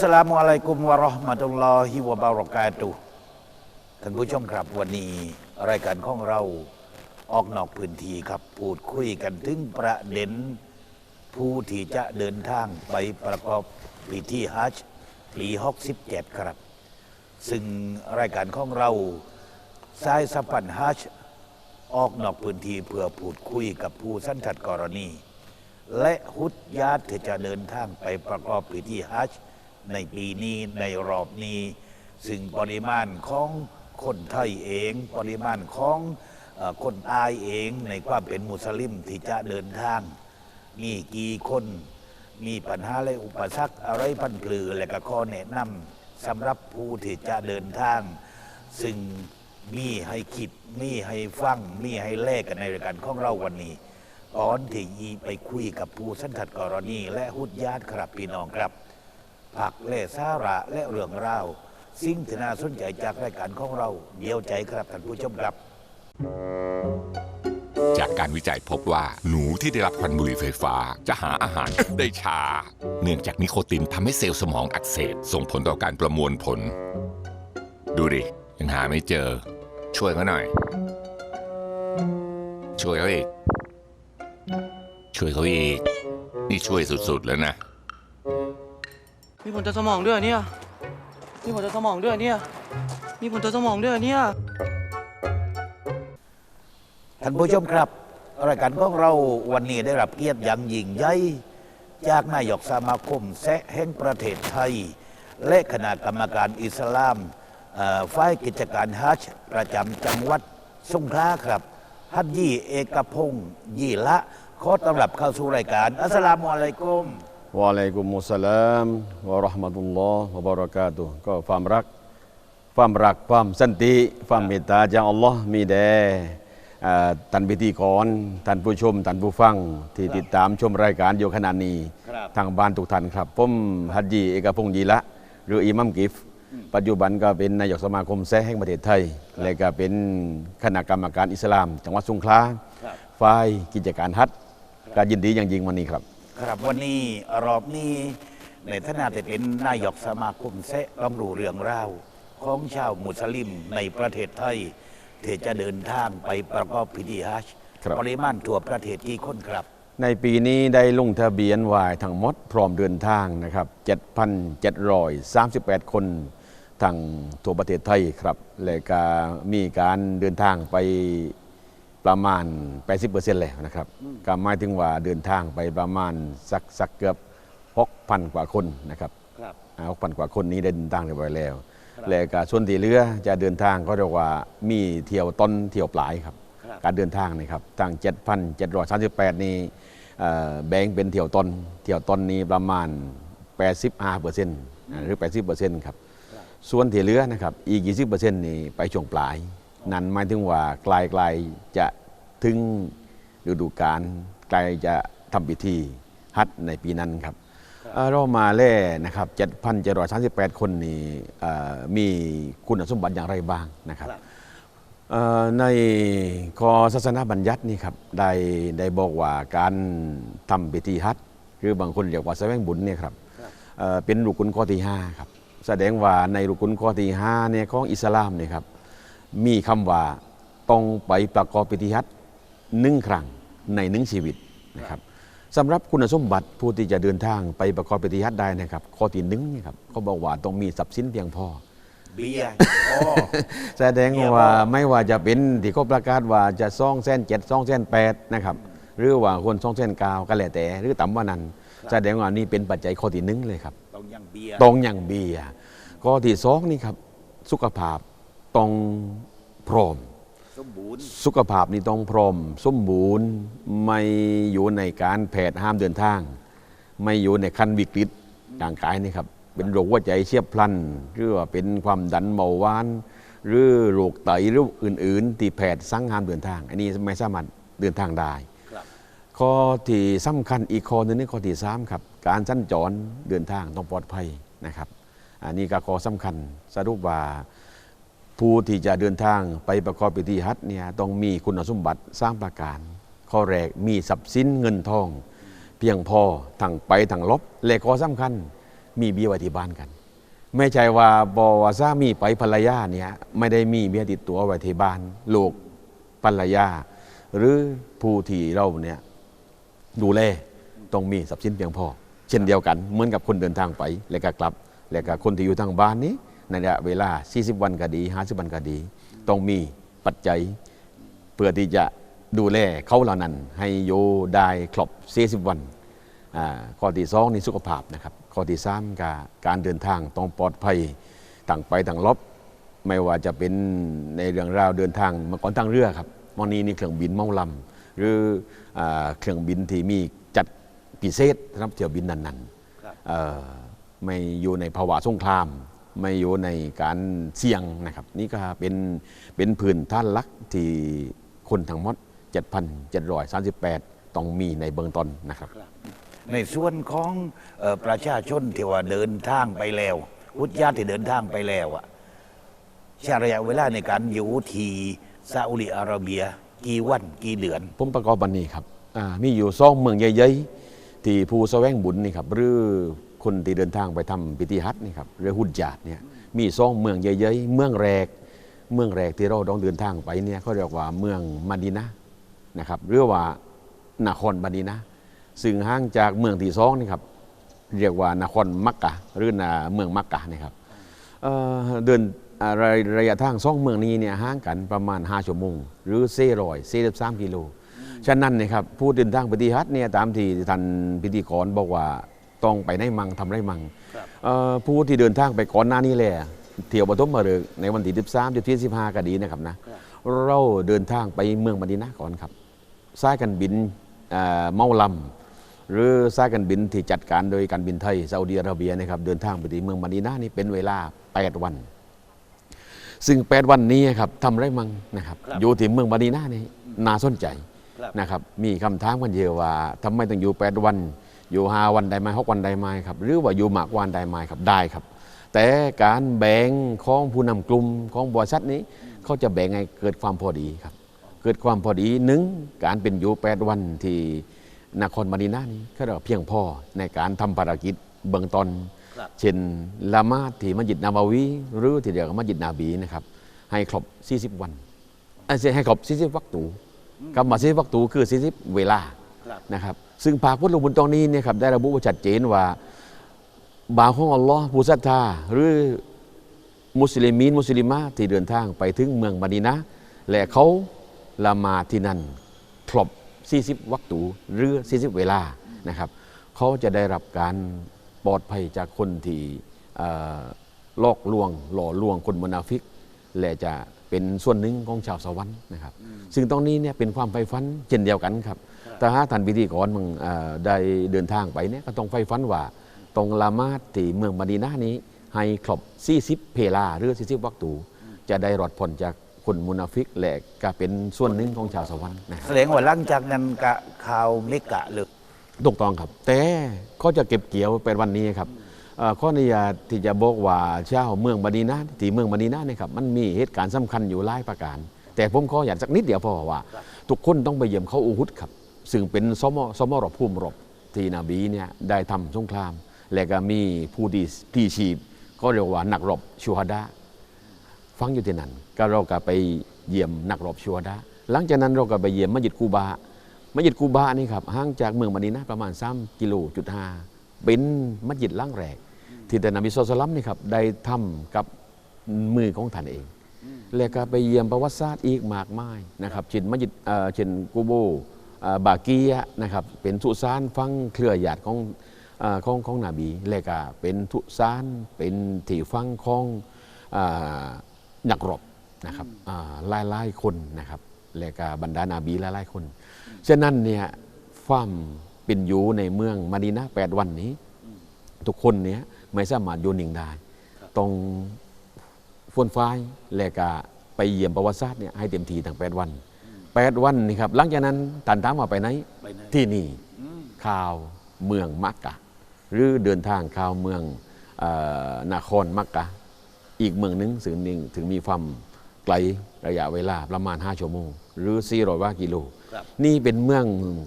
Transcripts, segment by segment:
อัสสลามุอะลัยกุมวะเราะห์มะตุลลอฮิวะบารอกาตุท่านผู้ชมครับวันนี้รายการของเราออกนอกพื้นที่ครับพูดคุยกันถึงประเด็นผู้ที่จะเดินทางไปประกอบพิธีฮัจญ์ปี67ครับ ซึ่งรายการของเราสายสัมพันธ์ฮัจญ์ออกนอกพื้นที่เพื่อพูดคุยกับผู้สันทัดกรณี และฮุดญาตที่จะเดินทางไปประกอบพิธีฮัจญ์ ในปีนี้ในรอบนี้ ซึ่งปริมาณของคนไทยเอง ปริมาณของคนตายเองในความเป็นมุสลิมที่จะเดินทาง มีกี่คนมีปัญหาและอุปสรรคอะไรพันปลือและก็ข้อแนะนำสำหรับผู้ที่จะเดินทาง ซึ่งมีให้คิดมีให้ฟังมีให้แลกกันในรายการของเราวันนี้ตอนที่ยีไปคุยกับผู้สันทัดกรณีและฮุดญาติครับพี่น้องครับ ผักและสาระและเรื่องราว สิ่งที่น่าสนใจจากรายการของเรา เดียวใจครับท่านผู้ชมครับ จากการวิจัยพบว่าหนูที่ได้รับควันบุหรี่ไฟฟ้าจะหาอาหาร ได้ช้า เนื่องจากนิโคตินทำให้เซลล์สมองอักเสบส่งผลต่อการประมวลผล ดูดิยังหาไม่เจอ ช่วยเขาหน่อย ช่วยเขาอีก ช่วยเขาอีก นี่ช่วยสุดๆแล้วนะ มีผลต่อสมองด้วยเหรอเนี่ย มีผลต่อสมองด้วยเหรอเนี่ย มีผลต่อสมองด้วยเหรอเนี่ย ท่านผู้ชมครับรายการของเราวันนี้ได้รับเกียรติอย่างยิ่งใหญ่จากนายกสมาคมแซะแห่งประเทศไทย และคณะกรรมการอิสลามเอ่อฝ่ายกิจการฮัจญ์ประจำจังหวัดสงขลาครับฮัจยี่เอกพงศ์ยี่ละขอต้อนรับเข้าสู่รายการอัสสลามุอะลัยกุม วะอะลัยกุมุสสลามวะเราะห์มะตุลลอฮ์วะบะเราะกาตุฮ์ก็ความรัก ความรักความสันติ ความเมตตาจากอัลลอฮ์มีแด่อ่าท่านพิธีกรท่านผู้ชมท่านผู้ฟัง ที่ติดตามชมรายการอยู่ขณะนี้ครับทางบ้านทุกท่านครับผมฮัจญีเอกพงศ์ยีละ หรืออิหมัมกิฟ ปัจจุบันก็เป็นนายกสมาคมแซะแห่งประเทศไทย และก็เป็นคณะกรรมการอิสลาม จังหวัดสงขลาครับฝ่ายกิจการฮัจญ์ก็ยินดีอย่างยิ่งวันนี้ครับ ครับวันนี้รอบนี้ในฐานะที่เป็นนายกสมาคมแซะต้องรู้เรื่องราวของชาวมุสลิมในประเทศไทยที่จะเดินทางไปประกอบพิธีฮัจญ์ครับ ปริมาณทั่วประเทศกี่คนครับ ในปีนี้ได้ลงทะเบียนไวายทั้งหมดพร้อมเดินทางนะครับ 7,738 คนทางทั่วประเทศไทยครับ และก็มีการเดินทางไป ประมาณ 80%แล้วนะครับก็หมายถึงว่าเดินทางไปประมาณสักสักเกือบ6,000 กว่าคนนะครับครับอ่า6,000กว่าคนนี้ได้เดินทางเรียบร้อยแล้ว และก็ส่วนที่เหลือจะเดินทางก็เรียกว่ามีเที่ยวต้นเที่ยวปลายครับครับการเดินทางนะครับตั้ง7,738 นี้เอ่อแบ่งเป็นเที่ยวต้นเที่ยวต้นนี้ประมาณ 85เปอร์เซ็นต์หรือ 80เปอร์เซ็นต์ครับ ส่วนที่เหลือนะครับอีก 20เปอร์เซ็นต์นี่ไปช่วงปลาย นั่นหมายถึงว่าไกลๆจะถึงฤดูกาลไกลจะทำพิธีฮัทในปีนั้นครับเอ่อเรามาแล่นะครับ7,738คนนี่เอ่อมีคุณสมบัติอย่างไรบ้างนะครับครับเอ่อในคอศาสนาบัญญัตินี่ครับได้ได้บอกว่าการทำพิธีฮัจญ์หรือบางคนเรียกว่าแสวงบุญเนี่ยครับเอ่อเป็นรุกุนข้อที่ห้าครับแสดงว่าในรุกุนข้อที่ห้าเนี่ยของอิสลามเนี่ยครับ มีคำว่าต้องไปประกอบพิธีฮัจญ์หนึ่งครั้งในหนึ่งชีวิตนะครับสำหรับคุณสมบัติผู้ที่จะเดินทางไปประกอบพิธีฮัจญ์ได้นะครับ ข้อที่หนึ่งเนี่ยครับเขาบอกว่าต้องมีทรัพย์สินเพียงพอเบียร์อ๋อแสดงว่าไม่ว่าจะเป็นที่เขาประกาศว่าจะซ่องเส้นเจ็ดซ่องเส้นแปดนะครับหรือว่าคนซ่องเส้นเกาวก็แล้วแต่ หรือต่ำกว่านั้นแสดงว่านี่เป็นปัจจัยข้อที่หนึ่งเลยครับต้องยังเบียร์ตรงอย่างเบียร์ข้อที่สองนี่ครับสุขภาพ ต้องพร้อม สมบูรณ์สุขภาพนี่ต้องพร้อม สมบูรณ์ไม่อยู่ในการแผดห้ามเดินทาง ไม่อยู่ในขั้นวิกฤตร่างกายนี่ครับ เป็นโรคหัวใจเฉียบพลัน หรือว่าเป็นความดันเบาหวาน หรือโรคไตหรืออื่น ๆ ที่แพทย์สั่งห้ามเดินทาง อันนี้ไม่สามารถเดินทางได้ครับข้อที่สำคัญอีกข้อหนึงนี่ข้อที่สามครับการสัญจรเดินทางต้องปลอดภัยนะครับ อันนี้ก็ข้อสำคัญสรุปว่า ผู้ที่จะเดินทางไปประกอบพิธีฮัจเนี่ยต้องมีคุณสมบัติสามประการ ข้อแรกมีทรัพย์สินเงินทอง เพียงพอทั้งไปทั้งลบและข้อสำคัญ มีเบี้ยไว้ที่บ้านกัน ไม่ใช่ว่าบอว่าสามีไปภรรยาเนี่ยไม่ได้มีเบี้ยติดตัวไว้ที่บ้านลูกภรรยา หรือผู้ที่เราเนี่ยดูแลต้องมีทรัพย์สินเพียงพอ เช่นเดียวกันเหมือนกับคนเดินทางไปแล้วก็กลับ แล้วก็คนที่อยู่ทางบ้านนี้ ในระยะเวลา 40 วันก็ดี 50 วันก็ดี ต้องมีปัจจัยเพื่อที่จะดูแลเขาเหล่านั้น ให้อยู่ได้ครบ40 วันอ่าข้อที่สองนี่สุขภาพนะครับข้อที่สามกการเดินทางต้องปลอดภัยต่างไปต่างลบไม่ว่าจะเป็นในเรื่องราวเดินทางเมื่อก่อนทางเรือครับวันนี้นี่เครื่องบินเมาลำหรืออาเครื่องบินที่มีจัดพิเศษสำหรับเที่ยวบินนั้นๆเอ่อไม่อยู่ในภาวะสงคราม ไม่อยู่ในการเสี่ยงนะครับ นี่ก็เป็นเป็นพื้นท่านหลักที่คนทั้งหมด 7,738 ต้องมีในเบื้องต้นนะครับ ในส่วนของเอ่อประชาชนที่ว่าเดินทางไปแล้วอุทยานที่เดินทางไปแล้วอะใช้ระยะเวลาในการอยู่ที่ซาอุดิอาระเบีย กี่วันกี่เดือน ผมประกอบบันนี้ครับอ่ามีอยู่สองเมืองใหญ่ๆที่ผู้แสวงบุญนี่ครับหรือ คนที่เดินทางไปทำพิธีฮัจญ์นี่ครับหรือหุดญาตเนี่ยมีสองเมืองใหญ่ๆเมืองแรก เมืองแรกที่เราต้องเดินทางไปเนี่ยเขาเรียกว่าเมืองมาดีนะนะครับหรือว่านครมาดีนะซึ่งห่างจากเมืองที่สองนี่ครับเรียกว่านครมักกะหรือนาเมืองมักกะนะครับเเดินระระยะทางสองเมืองนี้เนี่ยห่างกันประมาณ5ชั่วโมงหรือเซรอยเซสามกิโลฉะนั้นนะครับผู้เดินทางปฏิฮัตเนี่ยตามที่ท่านพิธีกรบอกว่า ต้องไปในมังทำไรมังเอ่อผู้ที่เดินทางไปก่อนหน้านี้แหละเที่ยวปฐมฤกษ์ในวันที่13ที่ที่15ก็ดีนะครับนะเราเดินทางไปเมืองมะดีนะห์ก่อนครับสายการบินเอ่อเมาลำหรือสายการบินที่จัดการโดยการบินไทยซาอุดิอาระเบียนะครับเดินทางไปที่เมืองมะดีนะห์นี่เป็นเวลา 8 วัน ซึ่ง 8 วันนี้ครับทำไรมั่งนะครับครับอยู่ที่เมืองมะดีนะห์นี่น่าสนใจครับนะครับมีคำถามกันเยอะว่าทำไมต้องอยู่ 8 วัน อยู่5วันได้ไหมหกวันได้ไหมครับหรือว่าอยู่มากกว่าวันได้ไหมครับได้ครับ แต่การแบ่งของผู้นำกลุ่มของบริษัทนี้ เขาจะแบ่งให้เกิดความพอดีครับ เกิดความพอดีหนึ่งการเป็นอยู่8วันที่นครมาดีนานี่ก็เรียกว่าเพียงพอในการทำภารกิจเบื้องต้นครับเช่นละหมาดที่มัสยิดนาวาวีหรือที่เรียกว่ามัสยิดนาบีนะครับให้ครบ 40 วันเอ้ยให้ครบ 40 วักตูคำว่า40 วักตูคือ 40 เวลาครับนะครับ ซึ่งภาคพุทธลงบุญตรงนี้เนี่ยครับได้ระบุไว้ชัดเจนว่าบ่าวของอัลลอฮ์ผู้ศรัทธาหรือมุสลิมีนมุสลิมาที่เดินทางไปถึงเมืองมดีนะและเขาละมาที่นั่นครบ 40 วักตูหรือ 40 เวลานะครับเขาจะได้รับการปลอดภัยจากคนที่ลอกลวง หล่อลวงคนมุนาฟิก และจะ เป็นส่วนหนึ่งของชาวสวรรค์นะครับ ซึ่งตรงนี้เนี่ยเป็นความใฝ่ฝันเช่นเดียวกันครับแต่ถ้าท่านพิธีกรมึงเอ่อได้เดินทางไปเนี่ยก็ต้องใฝ่ฝันว่าตรงละหมาดที่เมืองมะดีนะห์นี้ ให้ครบ40เพลาหรือ40วักตูจะได้รอดพ้นจากคนมุนาฟิกและก็เป็นส่วนหนึ่งของชาวสวรรค์นะครับแสดงว่าหลังจากนั้นกะข่าวเมกะเลยถูกต้องครับ แต่เขาจะเก็บเกี่ยวเป็นวันนี้ครับเอ่อ ข้ออนุญาตที่จะบอกว่าชาวเมืองมดีนะห์ที่เมืองมดีนะห์เนี่ยครับมันมีเหตุการณ์สำคัญอยู่หลายประการ แต่ผมขออยากสักนิดเดียวพอว่า ทุกคนต้องไปเยี่ยมเขาอูฮุดครับ ซึ่งเป็นสมสมรภูมิรบที่นบีเนี่ยได้ทำสงคราม และก็มีผู้ที่ที่ชีพ ก็เรียกว่านักรบชูฮดาฟังอยู่ที่นั่นก็เราก็ไปเยี่ยมนักรบชัดาหลังจากนั้นเราก็ไปเยี่ยมมัสยิดกูบามัสยิดกูบานี่ครับห่างจากเมืองมดีนะห์ประมาณ3กิโลจุดห้าเป็นมัสยิดล่างแรก ที่แต่นบีสุลต่านนี่ครับได้ทำกับมือของท่านเอง แล้วก็ไปเยี่ยมประวัติศาสตร์อีกมากมายนะครับเช่นมัสยิดเอ่อเช่นกูโบเอ่อบากียะนะครับเป็นสุสานฟังเครือญาติของเอ่อของของนบีแล้วก็เป็นทุสานเป็นที่ฟังของอ่านักรบนะครับอ่าหลายๆคนนะครับแล้วก็บรรดานาบีหลายๆคน ฉะนั้นเนี่ยความเป็นอยู่ในเมืองมาดีนะห์แปดวันนี้ ทุกคนเนี้ย ไม่สามารถอยู่นิ่งได้ต้องฟวนไฟายและก็ไปเยี่ยมประวัติศาสตร์เนี่ยให้เต็มทีทั้งแปดวันแปดวันนี่ครับหลังจากนั้นตันถามว่าไปไหนไปไหนที่นี่ข่าวเมืองมักกะ หรือเดินทางข่าวเมืองเออนครมักกะ อีกเมืองหนึงถึงหนึ่งถึงมีความไกลระยะเวลาประมาณ 5ชั่วโมง หรือ 400ว่ากิโลครับนี่เป็นเมือง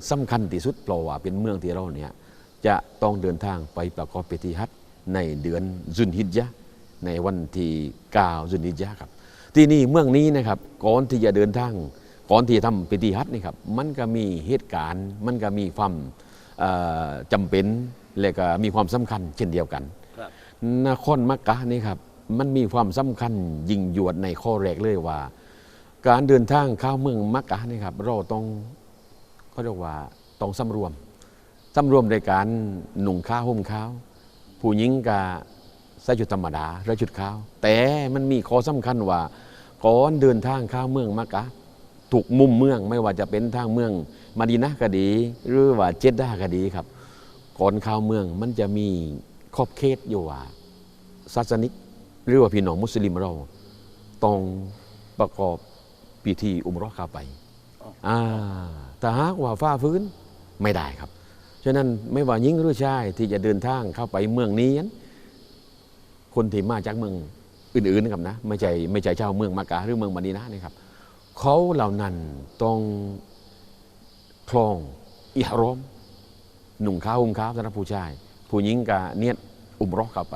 สำคัญที่สุดเพราะว่าเป็นเมืองที่เราเนี่ยจะต้องเดินทางไปประกอบพิธีฮัจญ์ ในเดือนซุนฮิจญะห์ในวันที่9ซุนฮิจญะห์ครับ ที่นี่เมืองนี้นะครับก่อนที่จะเดินทางก่อนที่จะทำพิธีฮัจญ์นี่ครับมันก็มีเหตุการณ์ มันก็มีความเอ่อจำเป็นและก็มีความสำคัญเช่นเดียวกันครับนครมักกะนี่ครับมันมีความสำคัญยิ่งยวดในข้อแรกเลยว่า การเดินทางเข้าเมืองมักกะนี่ครับเราต้องเขาเรียกว่าต้องสำรวมสำรวมในการหนุ่งข้าวห่มข้าว ผู้หญิงก็ใส่ชุดธรรมดาและชุดขาว แต่มันมีข้อสำคัญว่าก่อนเดินทางเข้าเมืองมักกะถูกมุมเมืองไม่ว่าจะเป็นทางเมืองมาดีนะห์ก็ดี หรือว่าเจดดาห์ก็ดีครับ ก่อนเข้าเมืองมันจะมีขอบเขตอยู่ว่าศาสนิก หรือว่าพี่น้องมุสลิมเราต้องประกอบพิธีอุมเราะห์เข้าไปอ่าแต่หากว่าฟ้าฟื้นไม่ได้ครับ ฉะนั้นไม่ว่าหญิงหรือชายที่จะเดินทางเข้าไปเมืองนี้นั้นคนที่มาจากเมืองอื่นๆนะครับนะไม่ใช่ไม่ใช่ชาวเมืองมักกะหรือเมืองมะดีนะห์นะครับเขาเหล่านั้นต้องคลองอิหรอมหนุ่งข้าวห่มข้าวสำหรับผู้ชาย ผู้หญิงก็เนียดอุมเรอกเข้าไป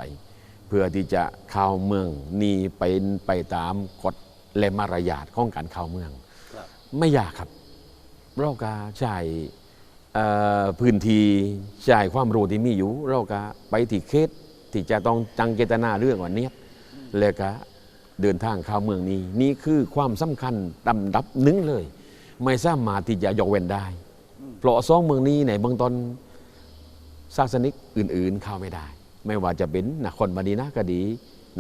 เพื่อที่จะเข้าเมืองนี่เป็นไปตามกฎและมารยาทของการเข้าเมืองครับไม่ยากครับเราก็ใช้เอ่อ พื้นที่ใช้ความรู้ที่มีอยู่ เราก็ไปที่เขตที่จะต้องจังเจตนาเรื่องวันนี้แล้วก็เดินทางเข้าเมืองนี้ นี่คือความสำคัญลำดับหนึ่งเลย ไม่สามารถที่จะยกเว้นได้ เพราะสองเมืองนี้ในเบื้องต้นศาสนิกอื่น ๆเข้าไม่ได้ ไม่ว่าจะเป็นนครมะดีนะห์ก็ดี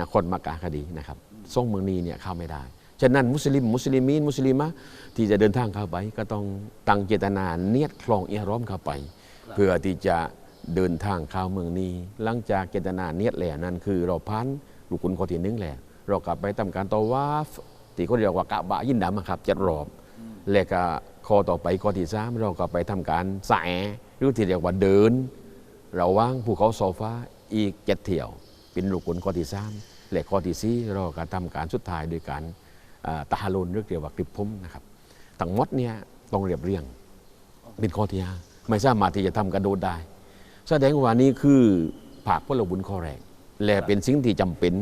นครมักกะก็ดีนะครับส่งเมืองนี้เนี่ยเข้าไม่ได้ ฉะนั้นมุสลิม มุสลิมีนมุสลิมะที่จะเดินทางเข้าไป ก็ต้องตั้งเจตนาเนียดคลองเอียร้อมเข้าไป เพื่อที่จะเดินทางเข้าเมืองนี้ หลังจากเจตนาเนียดแหล่นั้น คือเราพันลูกคุณข้อที่หนึ่งแหละเรากลับไปทำการตอวาฟที่เขาเรียกว่ากะบะยินดำอะครับเจ็ดรอบ และก็ข้อต่อไปข้อที่สามเราก็ไปทำการสายหรือที่เรียกว่าเดินเราว่างภูเขาโซฟาอีกเจ็ดเที่ยว เป็นลูกขุนข้อที่สามและข้อที่สี่เราก็ทำการสุดท้ายโดยการอ่า ตาฮารุนเรียกเรียกว่ากริบพมนะครับทั้งหมดเนี่ยต้องเรียบเรียงเป็นข้อที่ห้าไม่สามารถที่จะทำกระโดดได้ แสดงว่านี่คือผากพลบุญข้อแรกและเป็นสิ่งที่จำเป็น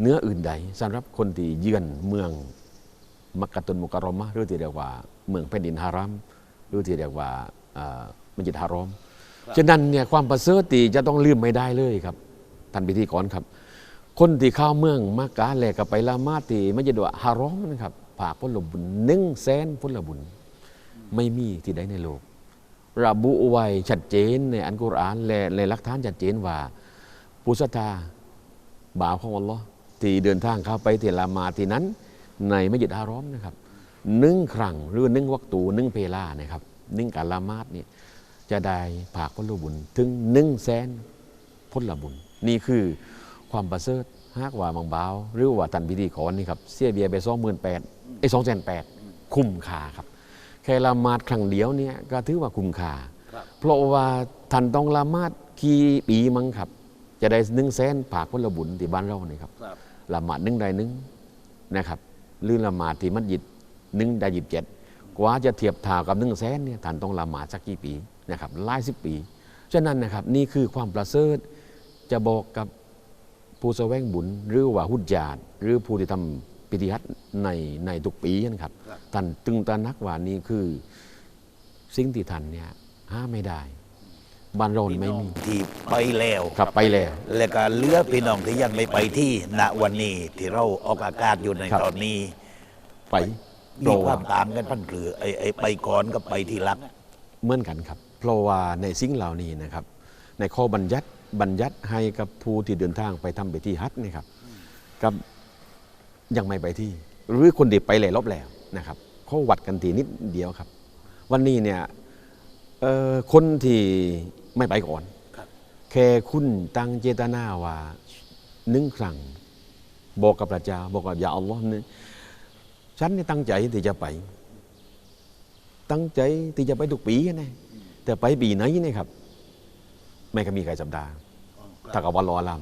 เนื้ออื่นใดสำหรับคนที่เยือนเมืองมักกะตุนมุกะรอมะหรือที่เรียกว่าเมืองแผ่นดินฮารัมหรือที่เรียกว่ามัสยิดฮารอมฉะนั้นเนี่ยความประเสริฐที่จะต้องลืมไม่ได้เลยครับท่านพิธีกรครับ คนที่เข้าเมืองมักกะแลกกับไปละมาตีมัสยิดฮารอมนะครับผากพลบุญหนึ่งแสนพลบุญ ไม่มีที่ใดในโลก ระบุไว้ชัดเจนในอันกุรอานและในหลักฐานชัดเจนว่าผู้ศรัทธาบ่าวของอัลลอฮ์ที่เดินทางเข้าไปที่ละมาที่นั้น ในมัสยิดฮารอมนะครับหนึ่งครั้งหรือหนึ่งวัตูหนึ่งเพลานะครับหนึ่งการละมาดเนี่จะได้ผากพลบุญ ถึงหนึ่งแสนพลบุญ นี่คือ ความประเสริฐหากว่าบางบ่าวหรือว่าตันพิธีขอนี่ครับเสียเบียร์ไปสองหมื่นแปดไอ้สองแสนแปดคุ้มค่าครับ แค่ละหมาดครั้งเดียวเนี่ยก็ถือว่าคุ้มค่าครับเพราะว่าท่านต้องละหมาดกี่ปีมั้งครับ จะได้หนึ่งแสนผากพลบุญที่บ้านเราเนี่ยครับครับละหมาดหนึ่งใดหนึ่งนะครับหรือละหมาดที่มัสยิดหนึ่งได้ยิบเจ็ดกว่าจะเทียบเท่ากับหนึ่งแสนเนี่ยท่านต้องละหมาดสักกี่ปีนะครับหลายสิบปีฉะนั้นนะครับนี่คือความประเสริฐจะบอกกับ ผู้แสวงบุญหรือว่าหุดญาตหรือผู้ที่ทำพิธีฮัจญ์ในในทุกปีนะครับครับท่านตึงตระหนักว่านี่คือสิ่งที่ท่านเนี่ยห้ามไม่ได้บ้านเราพี่ไม่น้องมีที่ไปแล้วครับไปแล้ว และก็เหลือพี่น้องที่ยังไม่ไปที่ณวันนี้ที่เราออกอากาศอยู่ในครับตอนนี้ ไปมีความต่างกันพันคือไอ้ไอ้ไปก่อนกับไปทีหลังเหมือนกันครับ เพราะว่าในสิ่งเหล่านี้นะครับ ในข้อบัญญัติ บัญญัติให้กับผู้ที่เดินทางไปทำไปที่ฮัจญ์นี่ครับกับยังไม่ไปที่ หรือคนที่ไปแล้วรอบแล้วนะครับเขาวัดกันทีนิดเดียวครับ วันนี้เนี่ยเอ่อคนที่ไม่ไปก่อนครับแค่คุณตั้งเจตนาว่าหนึ่งครั้งบอกกับพระเจ้าบอกกับอย่าอัลลอฮ์นี่ฉันนี่ตั้งใจที่จะไป ตั้งใจที่จะไปทุกปีนะแต่ไปปีไหนเนี่ยครับ ไม่ก็มีใครสัปดาห์ถ้ากับวันรอลครับ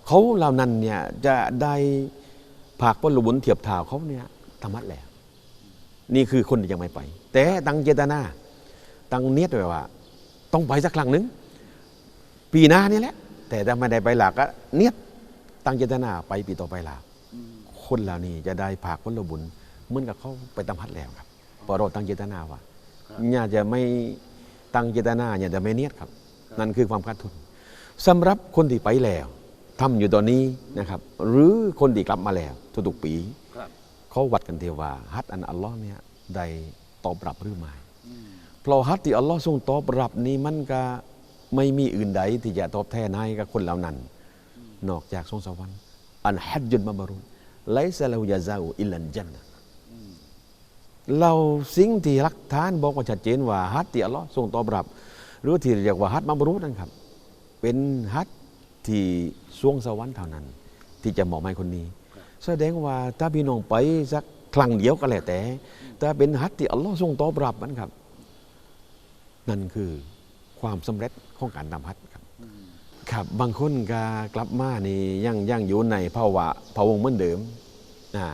ำเขาเหล่านั้นเนี่ยจะได้ผากพลบุญเทียบเท่าเขาเนี่ยธรรมะแล้ว นี่คือคนที่ยังไม่ไป แต่ตั้งเจตนาตั้งเนียดไว้ว่า ต้องไปสักครั้งหนึ่งปีหน้านี่แหละ แต่ถ้าไม่ได้ไปหลักก็เนียดตั้งเจตนาไปปีต่อไปหลักคนเหล่านี้จะได้ผากผลบุญเหมือนกับเขาไปตำพัดแล้วครับเพอเราตั้งเจตนาว่าอย่าจะไม่ตั้งเจตนาอย่าจะไม่เนียดครับ นั่นคือความขาดทุนสำหรับคนที่ไปแล้วทำอยู่ตอนนี้นะครับหรือคนที่กลับมาแล้วทุกๆปีครับเขาวัดกันเทว่าฮัตอันอัลลอฮ์เนี่ยได้ตอบรับหรือไม่เพราะฮัตที่อัลลอฮ์ทรงตอบรับนี้มันก็ไม่มีอื่นใดที่จะตอบแทนให้กับคนเหล่านั้น นอกจากสวงสวรรค์อันฮัจจุนมาบารุนไลซาลาฮุยาซาอุอิลลันจันนะเราสิ่งที่รักฐานบอกว่าชัดเจนว่าฮัตที่อัลลอฮ์ทรงตอบรับ หรือที่เรียกว่าฮัตมาบรุนนั่นครับ เป็นฮัตที่สวงสวรรค์เท่านั้น ที่จะเหมาะให้คนนี้ แสดงว่าถ้าพี่น้องไปสักครั้งเดียวก็แล้วแต่ถ้าเป็นฮัตที่อัลลอฮ์ทรงตอบรับมันครับ นั่นคือความสำเร็จของการนำฮัตครับ ครับบางคนก็กลับมานี่ยังยังอยู่ในภาวะภาวงเหมือนเดิมอ่า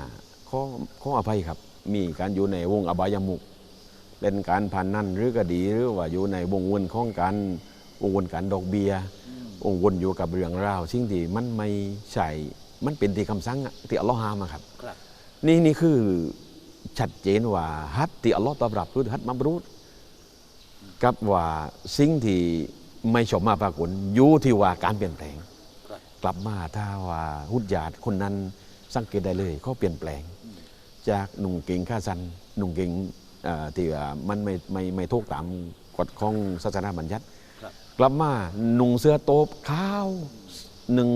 ขอขออภัยครับ มีการอยู่ในวงอบายมุก เล่นการพานนั่นหรือก็ดีหรือว่าอยู่ในวงวนของการวงวนการดอกเบียร์วงวนอยู่กับเรื่องราวสิ่งที่มันไม่ใช่มันเป็นที่คำสั่งอะที่อัลลอฮ์ห้ามอะครับครับ นี่นี่คือชัดเจนว่าฮัตที่อัลลอฮ์ตอบรับคือฮัตมับรูดกับว่าสิ่งที่ไม่ชอบมาปรากฏอยู่ที่ว่าการเปลี่ยนแปลงครับกลับมาถ้าว่าฮุดยาดคนนั้นสังเกตได้เลยเขาเปลี่ยนแปลง จากหนุ่งเก่งข้าซันหนุ่งเก่งเอ่อ ที่ว่ามันไม่ไม่ไม่ทุกตามกฎของศาสนาบัญญัติครับกลับมาหนุ่งเสื้อโตบขาวหนึ่ง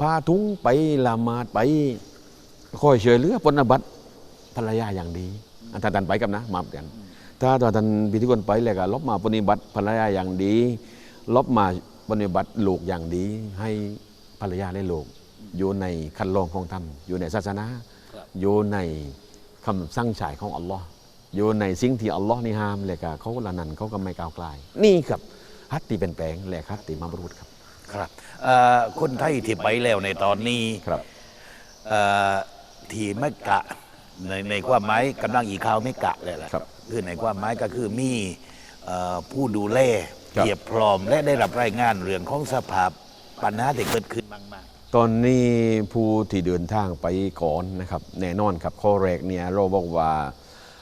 พาทุงไปละหมาดไปคอยช่วยเหลือปนบัติภรรยาอย่างดีอันถ้าท่านไปกับนะมาเหมือนกัน ถ้าตัวท่านพิธีกรไปเลยก็ลบมาปฏิบัติภรรยาอย่างดีลบมาปฏิบัติลูกอย่างดี ให้ภรรยาและลูกอยู่ในคันลองของธรรมอยู่ในศาสนาครับอยู่ใน คำสั่งฉายของอัลลอฮ์อยู่ในสิ่งที่อัลลอฮ์นี่ห้ามเลยก็เขาละนั้นเขาก็ไม่ก้าวไกลนี่ครับฮัตตีเป็นแปลงและฮัตตีมาบรุษครับ ครับเอ่อคนไทยที่ไปแล้วในตอนนี้ครับเอ่อที่ไม่กะในในความหมายกำลังอีกข่าวไม่กะเลยแหละครับคือในความหมายก็คือมีเอ่อผู้ดูแลครับเทียบพร้อมและได้รับรายงานเรื่องของสภาพปัญหาที่เกิดขึ้นมาก ตอนนี้ผู้ที่เดินทางไปก่อนนะครับแน่นอนครับข้อแรกเนี่ยเราบอกว่า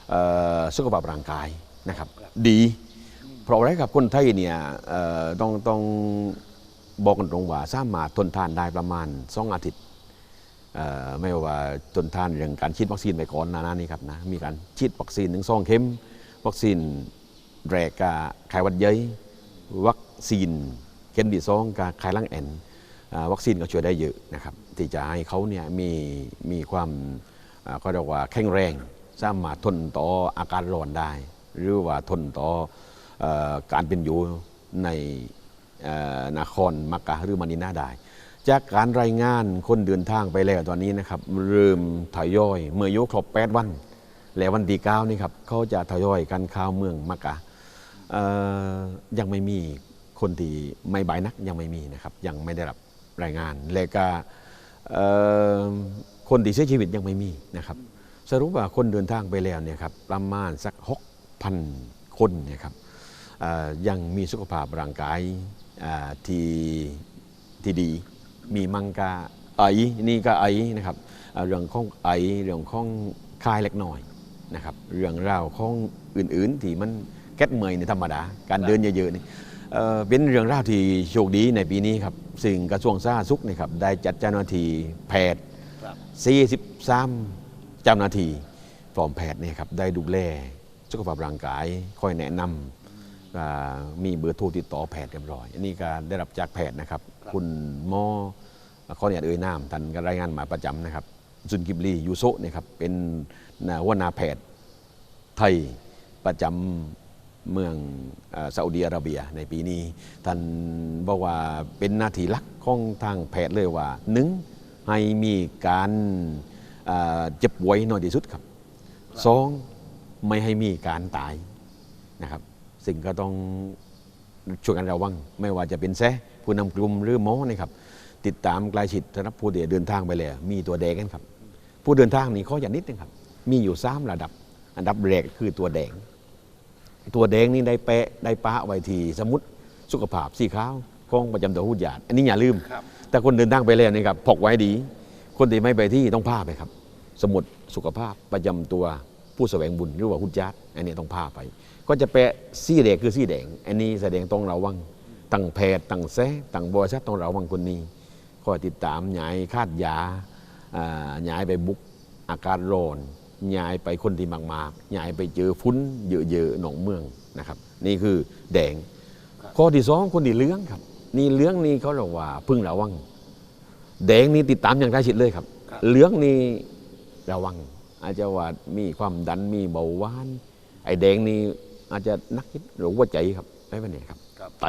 เอ่อสุขภาพร่างกายนะครับดี เพราะอะไรครับคนไทยเนี่ยเอ่อต้องต้องบอกกันตรงว่าสามารถทนทานได้ประมาณสองอาทิตย์เอ่อไม่ว่าทนทานเรื่องการฉีดวัคซีนไปก่อนหนานานี้ครับนะมีการฉีดวัคซีนถึงสองเข็มวัคซีนแรกกาไข้หวัดใหญ่วัคซีนเข็มที่สองกาไข้ลังแอนอ่า วัคซีนก็ช่วยได้เยอะนะครับที่จะให้เขาเนี่ยมีมีความอ่าเรียกว่าแข็งแรงสามารถทนต่ออาการร้อนได้ หรือว่าทนต่ออการเป็นอยู่ในนครมักกะหรือมานินาได้จากการรายงานคนเดินทางไปแล้วตอนนี้นะครับเริ่มทยอย เมื่อยุครบ8วัน แล้ววันที่เก้านี่ครับเขาจะทยอยกันเข้าวเมืองมักกะยังไม่มีคนที่ไม่บายนักยังไม่มีนะครับยังไม่ได้รับ รายงาน และก็คนที่เสียชีวิตยังไม่มีนะครับ สรุปว่าคนเดินทางไปแล้วเนี่ยครับประมาณสัก 6,000 คนเนี่ยครับยังมีสุขภาพร่างกายที่ที่ดี มีมังกาไอนี่ก็ไอนะครับเรื่องของไอเรื่องของคายเล็กน้อยนะครับเรื่องราวของอื่นๆที่มันแก๊สเมยในธรรมดา การเดินเยอะๆนี่ เอ่อเป็นเรื่องราวที่โชคดีในปีนี้ครับสิ่งกระทรวงสาธารณสุขนี่ครับได้จัดเจ้าหน้าที่แพทย์ๆครับ43เจ้าหน้าที่ฟอร์มแพทย์เนี่ยครับได้ดูแลสุขภาพร่างกายคอยแนะนำอ่ามีเบอร์โทรติดต่อแพทย์เรียบร้อย อันนี้ก็ได้รับจากแพทย์นะครับ คุณหมอขออนุญาตเอ่ยนามท่านก็รายงานมาประจำนะครับ ซุนกิบลียูโซะเนี่ยครับเป็นหัวหน้าแพทย์ไทยประจำ เมืองซาอุดีอาระเบียในปีนี้ ท่านบอกว่าเป็นหน้าที่ลักของทางแพทย์เลยว่าหนึ่งให้มีการเจ็บป่วยน้อยที่สุดครับสองไม่ให้มีการตายนะครับ สิ่งก็ต้องช่วยกันระวัง ไม่ว่าจะเป็นแซผู้นำกลุ่มหรือหมอนะครับ ติดตามใกล้ชิดสำหรับผู้เดินทางไปแล้วมีตัวแดงกันครับ ผู้เดินทางนี่ข้ออย่างนิดนึงครับ มีอยู่สามระดับ อันดับแรกคือตัวแดง ตัวแดงนี่ได้แปะได้ปะไว้ที่สมุดสุขภาพสีขาวของประจำตัวหุดญาติอันนี้อย่าลืม แต่คนเดินทางไปแล้วนี่ครับพกไว้ดี คนที่ไม่ไปที่ต้องพาไปครับ สมุดสุขภาพประจำตัวผู้แสวงบุญหรือว่าหุดญาติอันนี้ต้องพาไป ก็จะแปะซี่แดงคือซี่แดง อันนี้แสดงต้องระวังตั้งแพทย์ตั้งแซ่ตั้งบริษัทต้องระวังคนนี้คอยติดตามหยายคาดยาอ่าหยายไปบุกอาการร้อนห ยายไปคนที่มากๆหยายไปเจอฟุ้นเยอะๆหนองเมืองนะครับ นี่คือแดง ข้อที่สองคนที่เลื้องครับ นี่เลื้องนี่เขาเรียกว่าพึ่งระวัง แดงนี่ติดตามอย่างใกล้ชิดเลยครับเหลืองนี่ระวัง อาจจะว่ามีความดันมีเบาหวาน ไอ้แดงนี่อาจจะนักคิดหรือว่าใจครับไม่เป็นไรครับครับไต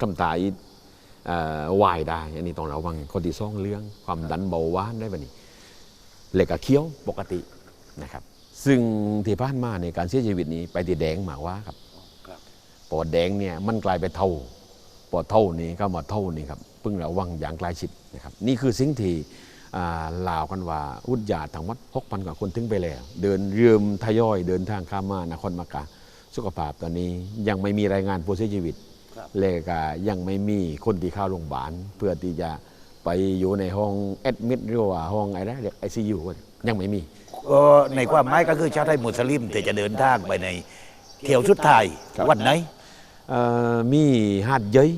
ทำตายเอ่อวายได้ อันนี้ต้องระวังคนที่ซ่องเหลื้องความดันเบาหวานได้ปะนี่ เหล็กกับเคี้ยวปกตินะครับ ซึ่งที่ผ่านมาในการเสียชีวิตนี้ไปที่แดงหมากว่าครับครับปอดแดงเนี่ยมันกลายเป็นเท่าปอดเท่านี้ก็มาเท่านี้ครับเพิ่งระวังอย่างใกล้ชิดนะครับนี่คือสิ่งที่อ่าลาวกันว่าอุดยาทางวัดหกพันกว่าคนถึงไปแล้ว เดินเรื่มทยอยเดินทางข้ามมานครมากาสุขภาพตอนนี้ยังไม่มีรายงานผู้เสียชีวิตครับและก็ยังไม่มีคนที่เข้าโรงพยาบาลเพื่อที่จะ ไปอยู่ในห้องแอดมิดหรือว่าห้องอะไรนะเรียกไอซียูยังไม่มีก็ในความหมายก็คือชาวไทยมุสลิมที่จะเดินทางไปในเที่ยวสุดท้ายครับวันไหนเอ่อมีหาดเย้ย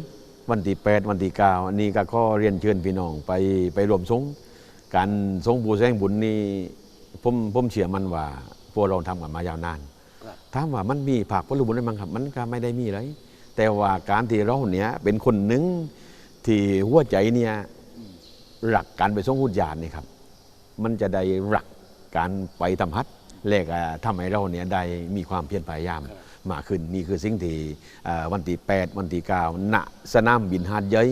วันที่แปดวันที่เก้าอันนี้ก็ขอเรียนเชิญพี่น้องไปไปรวมสงฆ์การสงฆ์บูแสงบุญนี่ผมผมเชื่อมันว่าพวกเราทำกันมายาวนานครับถามว่ามันมีผักผลบุญได้มั้งครับ มันก็ไม่ได้มีเลยแต่ว่าการที่เราเนี่ยเป็นคนหนึ่งที่หัวใจเนี่ย หลักการไปสงหุดญาตินี่ครับ มันจะได้หลักการไปทำฮัทและก็ทำให้เราเนี่ยได้มีความเพียรพยายามมากขึ้นนี่คือสิ่งที่วันที่8วันที่9ณสนามบินหาดใหญ่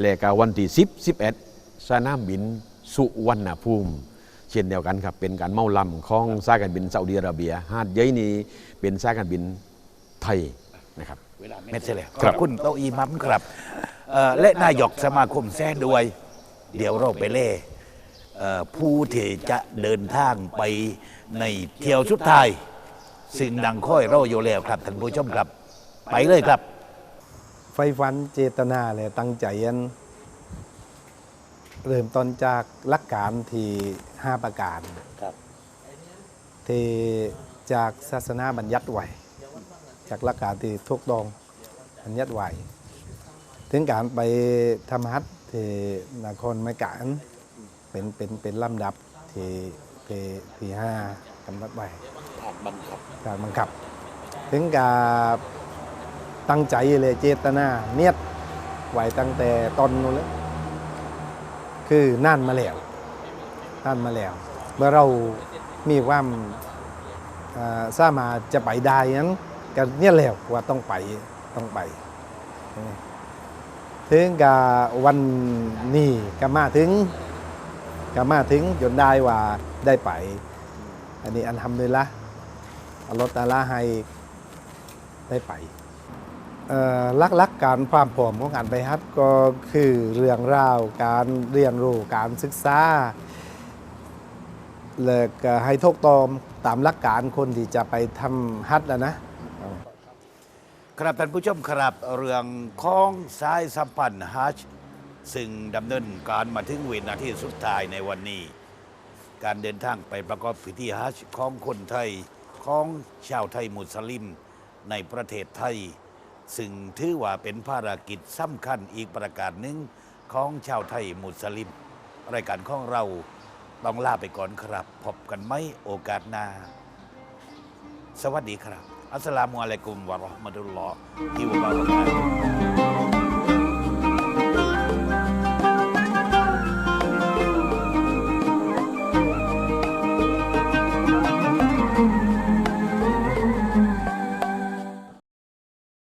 และก็วันที่10 11 สนามบินสุวรรณภูมิ เช่นเดียวกันครับเป็นการเมาลำของสายการบินซาอุดิอาระเบียหาดใหญ่นี้เป็นสายการบินไทยนะครับเม็ดเสร็จแล้วขอบคุณโตะอีมัมครับและนายกสมาคมแซงด้วย เดี๋ยวเราไปเล่เอ่อผู้ที่จะเดินทางไปในเที่ยวสุดท้ายสิ่งดังค่อยเราอยู่แล้วครับท่านผู้ชมครับ ไปเลยครับ ไฟฟันเจตนาเลยตั้งใจอันเริ่มต้นจากหลักการที่ห้าประการครับที่จากศาสนาบัญญัติไว้จากหลักการที่ทุกดองบัญญัติไว้ถึงการไปทำฮัท ที่นครไมกานเป็นเป็นเป็นลำดับที่ที่ที่ห้ากำหนดไว้ผ่านบังคับการบังคับ ถึงกับตั้งใจเลยเจตนาเนียดไว้ตั้งแต่ตอนนู้นเลยคือนั่นมาแล้วนั่นมาแล้ว เมื่อเรามีความอ่าสามารถจะไปได้นั้นก็เนี่ยแหล้วว่าต้องไปต้องไป ถึงกับวันนี้ก็มาถึงก็มาถึงจนได้ว่าได้ไป อันนี้อันทำเลยละอัลลอฮฺตาลาให้ได้ไปเอ่อลักการความผอมของการไปฮัทก็คือเรื่องราวการเรียนรู้การศึกษาเลยก็ให้ทกตอมตามหลักการคนที่จะไปทำฮัทนะนะ ครับท่านผู้ชมครับเรื่องของสายสัมพันธ์ฮัจซึ่งดำเนินการมาถึงวินาทีสุดท้ายในวันนี้ การเดินทางไปประกอบพิธีฮัจของคนไทยของชาวไทยมุสลิมในประเทศไทย ซึ่งถือว่าเป็นภารกิจสำคัญอีกประการหนึ่งของชาวไทยมุสลิม รายการของเราต้องลาไปก่อนครับ พบกันไหมโอกาสหน้า สวัสดีครับ อัสสลามุอะลัยกุมวะเราะห์มะตุลลอฮิวะบะเราะกาตุฮ์